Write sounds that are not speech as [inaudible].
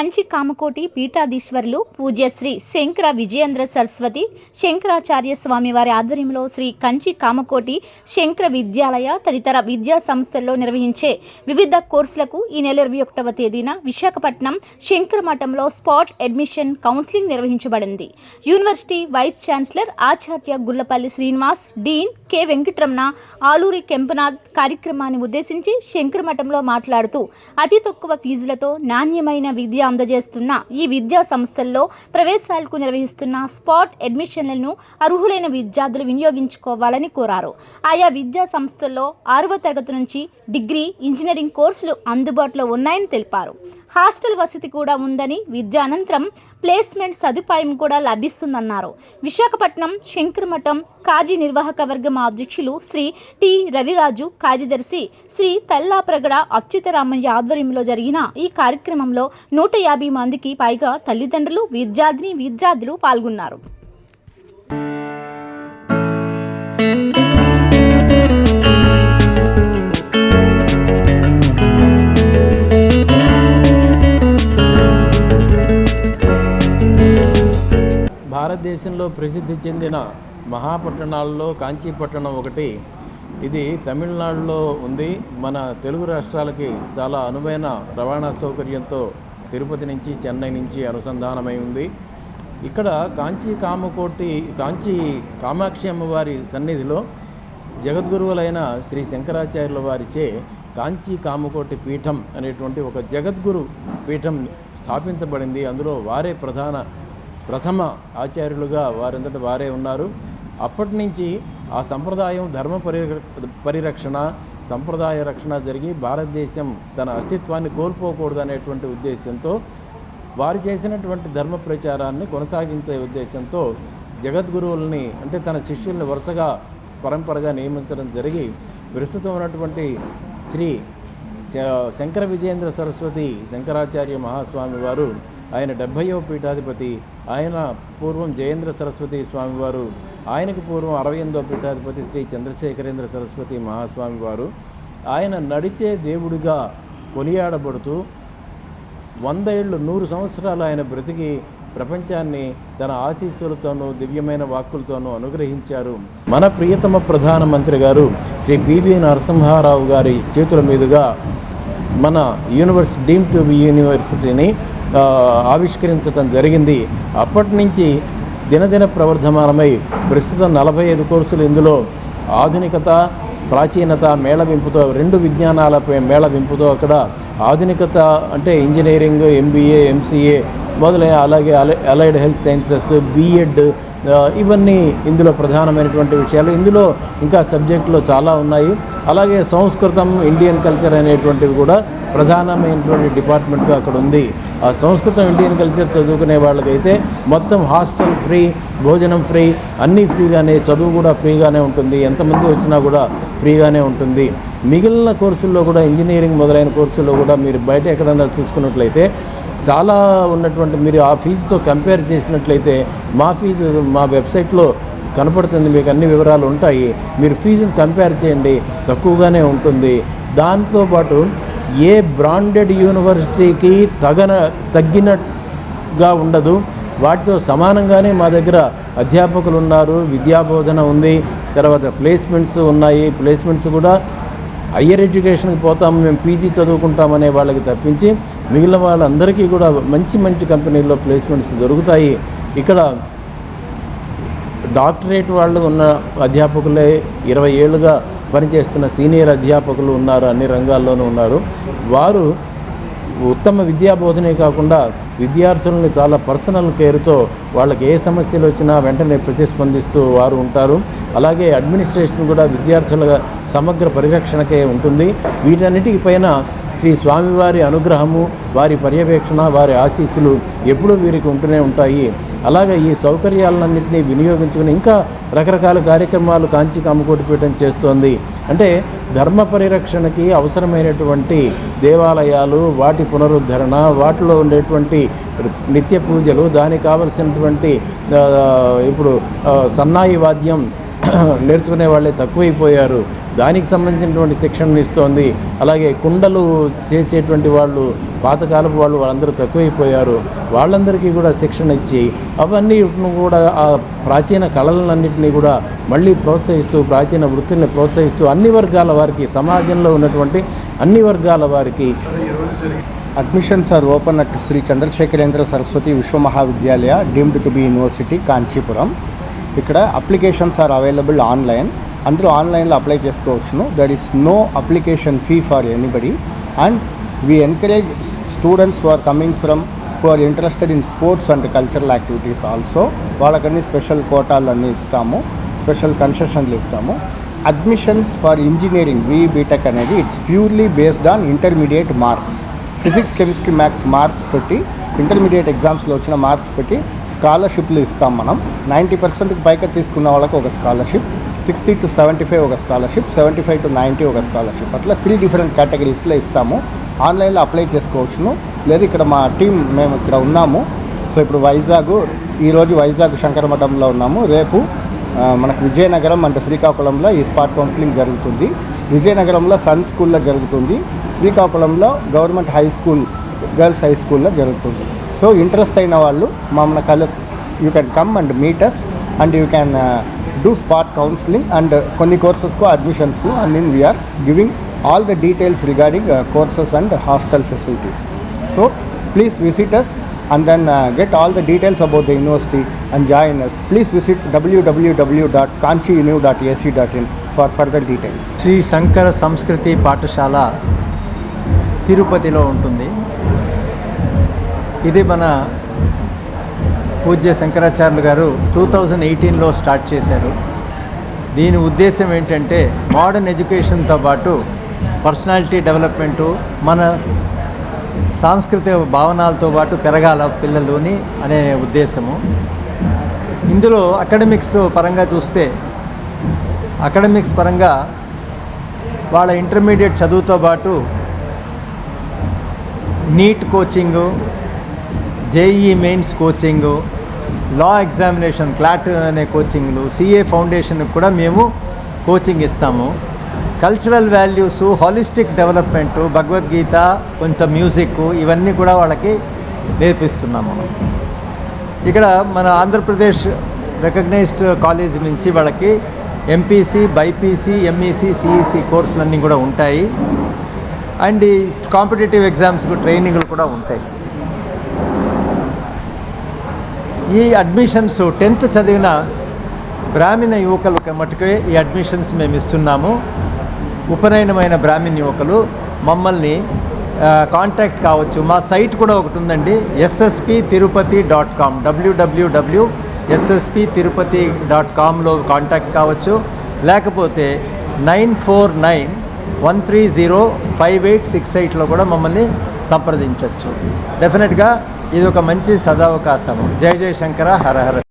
కంచి కామకోటి పీఠాధీశ్వరులు పూజ్యశ్రీ శంకర విజయేంద్ర సరస్వతి శంకరాచార్య స్వామి వారి ఆధ్వర్యంలో శ్రీ కంచి కామకోటి శంకర విద్యాలయ తదితర విద్యా సంస్థల్లో నిర్వహించే వివిధ కోర్సులకు ఈ నెల ఇరవై ఒకటవ తేదీన విశాఖపట్నం శంకర మఠంలో స్పాట్ అడ్మిషన్ కౌన్సిలింగ్ నిర్వహించబడింది. యూనివర్సిటీ వైస్ ఛాన్సలర్ ఆచార్య గుల్లపల్లి శ్రీనివాస్ డీన్ కె వెంకటరమణ ఆలూరి కెంపనాథ్ కార్యక్రమాన్ని ఉద్దేశించి శంకర మఠంలో మాట్లాడుతూ అతి తక్కువ ఫీజులతో నాణ్యమైన విద్య అందజేస్తున్న ఈ విద్యా సంస్థల్లో ప్రవేశాలకు నిర్వహిస్తున్న స్పాట్ అడ్మిషన్లను అర్హులైన విద్యార్థులు వినియోగించుకోవాలని కోరారు. ఆయా విద్యా సంస్థల్లో ఆరవ తరగతి నుంచి డిగ్రీ ఇంజనీరింగ్ కోర్సులు అందుబాటులో ఉన్నాయని తెలిపారు. హాస్టల్ వసతి కూడా ఉందని విద్య అనంతరం ప్లేస్మెంట్ సదుపాయం కూడా లభిస్తుందన్నారు. విశాఖపట్నం శంకరమఠం కార్యనిర్వాహక వర్గం అధ్యక్షులు శ్రీ టి. రవిరాజు కార్యదర్శి శ్రీ తల్లాప్రగడ అచ్యుతరామయ్య ఆధ్వర్యంలో జరిగిన ఈ కార్యక్రమంలో నూట యాభై మందికి పైగా తల్లిదండ్రులు విద్యార్థిని విద్యార్థులు పాల్గొన్నారు. భారతదేశంలో ప్రసిద్ధి చెందిన మహాపట్టణాల్లో కాంచీపట్టణం ఒకటి. ఇది తమిళనాడులో ఉంది. మన తెలుగు రాష్ట్రాలకి చాలా అనువైన రవాణా సౌకర్యంతో తిరుపతి నుంచి చెన్నై నుంచి అనుసంధానమై ఉంది. ఇక్కడ కాంచీ కామకోటి కాంచీ కామాక్షి అమ్మవారి సన్నిధిలో జగద్గురువులైన శ్రీ శంకరాచార్యుల వారిచే కాంచీ కామకోటి పీఠం అనేటువంటి ఒక జగద్గురు పీఠం స్థాపించబడింది. అందులో వారే ప్రధాన ప్రథమ ఆచార్యులుగా వారంతట వారే ఉన్నారు. అప్పటి నుంచి ఆ సంప్రదాయం ధర్మ పరిర పరిరక్షణ సంప్రదాయ రక్షణ జరిగి భారతదేశం తన అస్తిత్వాన్ని కోల్పోకూడదు అనేటువంటి ఉద్దేశంతో వారు చేసినటువంటి ధర్మ ప్రచారాన్ని కొనసాగించే ఉద్దేశంతో జగద్గురువుల్ని అంటే తన శిష్యుల్ని వరుసగా పరంపరగా నియమించడం జరిగి ప్రస్తుతం ఉన్నటువంటి శ్రీ శంకర విజయేంద్ర సరస్వతి శంకరాచార్య మహాస్వామి వారు ఆయన డెబ్భైవ పీఠాధిపతి ఆయన పూర్వం జయేంద్ర సరస్వతి స్వామివారు ఆయనకు పూర్వం అరవై ఎనిమిదో పీఠాధిపతి శ్రీ చంద్రశేఖరేంద్ర సరస్వతి మహాస్వామివారు. ఆయన నడిచే దేవుడిగా కొనియాడబడుతూ వంద ఏళ్ళు నూరు సంవత్సరాలు ఆయన బ్రతికి ప్రపంచాన్ని తన ఆశీస్సులతోనూ దివ్యమైన వాక్కులతోనూ అనుగ్రహించారు. మన ప్రియతమ ప్రధానమంత్రి గారు శ్రీ పివి నరసింహారావు గారి చేతుల మీదుగా మన యూనివర్స్ డీమ్ టు బి యూనివర్సిటీని ఆవిష్కరించటం ఆవిష్కరించడం జరిగింది. అప్పటి నుంచి దినదిన ప్రవర్ధమానమై ప్రస్తుతం నలభై ఐదు కోర్సులు ఇందులో. ఆధునికత ప్రాచీనత మేళవింపుతో రెండు విజ్ఞానాలపై మేళవింపుతో అక్కడ ఆధునికత అంటే ఇంజనీరింగ్ ఎంబీఏ ఎంసీఏ మొదలైన అలాగే అలైడ్ హెల్త్ సైన్సెస్ బీఎడ్ ఇవన్నీ ఇందులో ప్రధానమైనటువంటి విషయాలు. ఇందులో ఇంకా సబ్జెక్టులు చాలా ఉన్నాయి. అలాగే సంస్కృతం ఇండియన్ కల్చర్ అనేటువంటివి కూడా ప్రధానమైనటువంటి డిపార్ట్మెంట్గా అక్కడ ఉంది. ఆ సంస్కృతం ఇండియన్ కల్చర్ చదువుకునే వాళ్ళకైతే మొత్తం హాస్టల్ ఫ్రీ భోజనం ఫ్రీ అన్నీ ఫ్రీగానే చదువు కూడా ఫ్రీగానే ఉంటుంది. ఎంతమంది వచ్చినా కూడా ఫ్రీగానే ఉంటుంది. మిగిలిన కోర్సుల్లో కూడా ఇంజనీరింగ్ మొదలైన కోర్సుల్లో కూడా మీరు బయట ఎక్కడైనా చూసుకున్నట్లయితే చాలా ఉన్నటువంటి మీరు ఆ ఫీజుతో కంపేర్ చేసినట్లయితే మా ఫీజు మా వెబ్సైట్లో కనపడుతుంది మీకు అన్ని వివరాలు ఉంటాయి. మీరు ఫీజుని కంపేర్ చేయండి తక్కువగానే ఉంటుంది. దాంతోపాటు ఏ బ్రాండెడ్ యూనివర్సిటీకి తగన తగ్గినగా ఉండదు. వాటితో సమానంగానే మా దగ్గర అధ్యాపకులు ఉన్నారు విద్యాబోధన ఉంది తర్వాత ప్లేస్మెంట్స్ ఉన్నాయి. ప్లేస్మెంట్స్ కూడా హయ్యర్ ఎడ్యుకేషన్కి పోతాం మేము పీజీ చదువుకుంటామనే వాళ్ళకి తప్పించి మిగిలిన వాళ్ళందరికీ కూడా మంచి మంచి కంపెనీల్లో ప్లేస్మెంట్స్ దొరుకుతాయి. ఇక్కడ డాక్టరేట్ వాళ్ళు ఉన్న అధ్యాపకులే ఇరవై ఏళ్ళుగా పనిచేస్తున్న సీనియర్ అధ్యాపకులు ఉన్నారు అన్ని రంగాల్లోనూ ఉన్నారు. వారు ఉత్తమ విద్యా బోధనే కాకుండా విద్యార్థులను చాలా పర్సనల్ కేర్తో వాళ్ళకి ఏ సమస్యలు వచ్చినా వెంటనే ప్రతిస్పందిస్తూ వారు ఉంటారు. అలాగే అడ్మినిస్ట్రేషన్ కూడా విద్యార్థుల సమగ్ర పరిరక్షణకే ఉంటుంది. వీటన్నిటిపైన శ్రీ స్వామివారి అనుగ్రహము వారి పర్యవేక్షణ వారి ఆశీస్సులు ఎప్పుడూ వీరికి ఉంటూనే ఉంటాయి. అలాగే ఈ సౌకర్యాలన్నింటినీ వినియోగించుకుని ఇంకా రకరకాల కార్యక్రమాలు కాంచి కమ్మకోటిపీఠం చేస్తోంది. అంటే ధర్మ పరిరక్షణకి అవసరమైనటువంటి దేవాలయాలు వాటి పునరుద్ధరణ వాటిలో ఉండేటువంటి నిత్య పూజలు దానికి కావలసినటువంటి ఇప్పుడు సన్నాయి వాద్యం [clears throat] నేర్చుకునే వాళ్ళే తక్కువైపోయారు. దానికి సంబంధించినటువంటి శిక్షణ ఇస్తోంది. అలాగే కుండలు చేసేటువంటి వాళ్ళు పాతకాలపు వాళ్ళు వాళ్ళందరూ తక్కువైపోయారు. వాళ్ళందరికీ కూడా శిక్షణ ఇచ్చి అవన్నీ కూడా ఆ ప్రాచీన కళలన్నింటినీ కూడా మళ్ళీ ప్రోత్సహిస్తూ ప్రాచీన వృత్తుల్ని ప్రోత్సహిస్తూ అన్ని వర్గాల వారికి సమాజంలో ఉన్నటువంటి అన్ని వర్గాల వారికి admissions are open at Shri Chandrasekharendra Saraswati Vishwa Mahavidyalaya deemed to be University, ఇక్కడ అప్లికేషన్స్ ఆర్ అవైలబుల్ ఆన్లైన్. అందరూ ఆన్లైన్లో అప్లై చేసుకోవచ్చును. There is no application fee for anybody and we encourage students are coming from who are interested in sports and cultural activities also వాళ్ళకన్నీ special కోటాలు అన్నీ ఇస్తాము. Special కన్సెషన్లు ఇస్తాము. Admissions for engineering we BTech అనేది it's purely based on intermediate marks physics chemistry maths marks పెట్టి intermediate ఎగ్జామ్స్లో వచ్చిన marks పెట్టి స్కాలర్షిప్లు ఇస్తాం మనం. నైంటీ పర్సెంట్కి పైకి తీసుకున్న వాళ్ళకి ఒక scholarship sixty to seventy five ఒక scholarship seventy five to ninety ఒక స్కాలర్షిప్. అట్లా త్రీ డిఫరెంట్ కేటగిరీస్లో ఇస్తాము. ఆన్లైన్లో అప్లై చేసుకోవచ్చును. లేదు ఇక్కడ మా టీం మేము ఇక్కడ ఉన్నాము. సో ఇప్పుడు వైజాగ్ ఈరోజు వైజాగ్ శంకరమఠంలో ఉన్నాము. రేపు మనకు విజయనగరం అంటే శ్రీకాకుళంలో ఈ స్పాట్ కౌన్సిలింగ్ జరుగుతుంది. విజయనగరంలో సన్ స్కూల్లో జరుగుతుంది. శ్రీకాకుళంలో government high school girls high స్కూల్లో జరుగుతుంది. సో ఇంట్రెస్ట్ అయిన వాళ్ళు మమ్మల్ని కలు you can come and meet us and you can do spot counselling and కొన్ని కోర్సెస్కు admissions and then we are giving all the details regarding courses and hostel facilities so please visit us and then get all the details about the university and join us please visit W W W dot Kanchi univ dot AC dot in for further details Shri Shankara Sanskriti Pathashala తిరుపతిలో ఉంటుంది. ఇది మన పూజ్య శంకరాచార్యులు గారు two thousand ఎయిటీన్లో start చేశారు. దీని ఉద్దేశం ఏంటంటే మోడర్న్ ఎడ్యుకేషన్తో పాటు పర్సనాలిటీ డెవలప్మెంటు మన సాంస్కృతిక భావనాలతో పాటు పెరగాల పిల్లలుని అనే ఉద్దేశము. ఇందులో అకాడమిక్స్ పరంగా చూస్తే అకాడమిక్స్ పరంగా వాళ్ళ ఇంటర్మీడియట్ చదువుతో పాటు NEET coaching JEE mains coaching law examination CLAT అనే కోచింగ్లు సిఏ ఫౌండేషన్కి కూడా మేము కోచింగ్ ఇస్తాము. Cultural values holistic development Bhagavad Gita కొంత మ్యూజిక్ ఇవన్నీ కూడా వాళ్ళకి నేర్పిస్తున్నాము. ఇక్కడ మన ఆంధ్రప్రదేశ్ రికగ్నైజ్డ్ కాలేజ్ నుంచి వాళ్ళకి ఎంపీసీ బైపీసీ ఎంఈసీ సిఈసీ కోర్సులన్నీ కూడా ఉంటాయి. అండ్ కాంపిటేటివ్ ఎగ్జామ్స్కు ట్రైనింగ్లు కూడా ఉంటాయి. ఈ అడ్మిషన్స్ టెన్త్ చదివిన బ్రాహ్మణ యువకులకు మటుకే ఈ అడ్మిషన్స్ మేము ఇస్తున్నాము. ఉపనయనమైన బ్రాహ్మణ యువకులు మమ్మల్ని కాంటాక్ట్ కావచ్చు. మా సైట్ కూడా ఒకటి ఉందండి. SSP Tirupati dot com. W W W SSP Tirupati dot కామ్లో contact కావచ్చు. లేకపోతే nine four nine one three zero five eight six ఎయిట్లో కూడా మమ్మల్ని సంప్రదించవచ్చు డెఫినెట్గా ఇది ఒక మంచి సదావకాశము. జయ జయశంకర శంకర హర హర